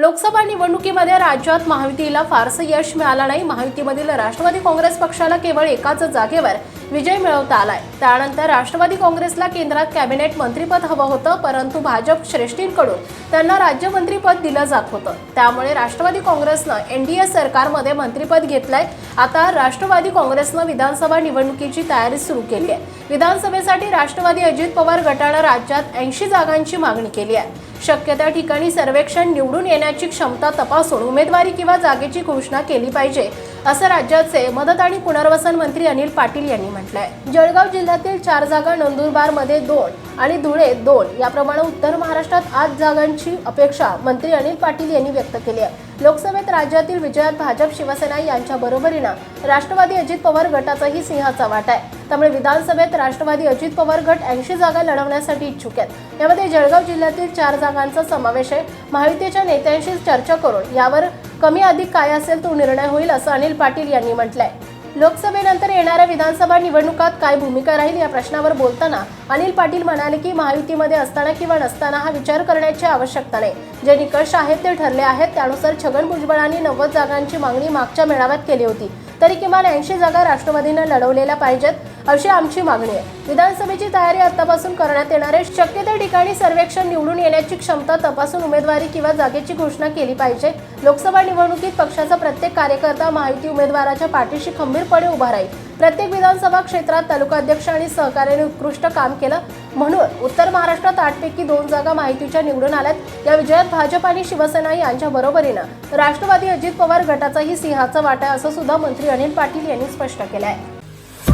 लोकसभा निवडणुकीमध्ये राज्यात महायुतीला फारसं यश मिळालं नाही. महायुतीमधील राष्ट्रवादी काँग्रेस पक्षाला केवळ एकाच जागेवर विजय मिळवता आलाय. त्यानंतर राष्ट्रवादी काँग्रेसला केंद्रात कॅबिनेट मंत्रीपद हवं होतं परंतु भाजप श्रेष्ठींकडून त्यांना राज्यमंत्रीपद दिलं जात होतं. त्यामुळे राष्ट्रवादी काँग्रेसनं एनडीए सरकारमध्ये मंत्रीपद घेतलंय. आता राष्ट्रवादी काँग्रेसनं विधानसभा निवडणुकीची तयारी सुरू केली आहे. विधानसभेसाठी राष्ट्रवादी अजित पवार गटानं राज्यात ऐंशी जागांची मागणी केली आहे. शक्य त्या ठिकाणी सर्वेक्षण निवडून येण्याची क्षमता तपासून उमेदवारी किंवा जागेची घोषणा केली पाहिजे असं राज्याचे मदत आणि पुनर्वसन मंत्री अनिल पाटील यांनी म्हटलंय. जळगाव जिल्ह्यातील चार जागा नंदुरबारमध्ये दोन आणि धुळे दोन याप्रमाणे उत्तर महाराष्ट्रात आठ जागांची अपेक्षा मंत्री अनिल पाटील यांनी व्यक्त केली आहे. लोकसभेत राज्यातील विजयात भाजप शिवसेना यांच्या बरोबरीनं राष्ट्रवादी अजित पवार गटाचाही सिंहाचा वाटा आहे. त्यामुळे विधानसभेत राष्ट्रवादी अजित पवार गट ऐंशी जागा लढवण्यासाठी इच्छुक आहेत. यामध्ये जळगाव जिल्ह्यातील चार जागांचा समावेश आहे. महायुतीच्या नेत्यांशी चर्चा करून यावर कमी अधिक काय असेल तो निर्णय होईल असं अनिल पाटील यांनी म्हटलंय. लोकसभेनंतर येणाऱ्या विधानसभा निवडणुकात काय भूमिका राहील या प्रश्नावर बोलताना अनिल पाटील म्हणाले की महायुतीमध्ये असताना किंवा नसताना हा विचार करण्याची आवश्यकता नाही. जे निकष आहेत ते ठरले आहेत. त्यानुसार छगन भुजबळांनी नव्वद जागांची मागणी मागच्या मेळाव्यात केली होती. तरी किमान ऐंशी जागा राष्ट्रवादीनं लढवलेल्या पाहिजेत. अशी आमची मागणी आहे. विधानसभेची तयारी आतापासून करण्यात येणार आहे. शक्य त्या ठिकाणी सर्वेक्षण निवडून येण्याची क्षमता तपासून उमेदवारी किंवा जागेची घोषणा केली पाहिजे. लोकसभा निवडणुकीत पक्षाचा प्रत्येक कार्यकर्ता माहिती उमेदवाराच्या पाठीशी खंबीरपणे उभा राहील. प्रत्येक विधानसभा क्षेत्रात तालुका अध्यक्ष आणि सहकार्याने उत्कृष्ट काम केलं. म्हणून उत्तर महाराष्ट्रात आठपैकी दोन जागा माहितीच्या निवडून आल्यात. या विजयात भाजप आणि शिवसेना यांच्या बरोबरीनं राष्ट्रवादी अजित पवार गटाचाही सिंहाचा वाटा आहे असं सुद्धा मंत्री अनिल पाटील यांनी स्पष्ट केलं आहे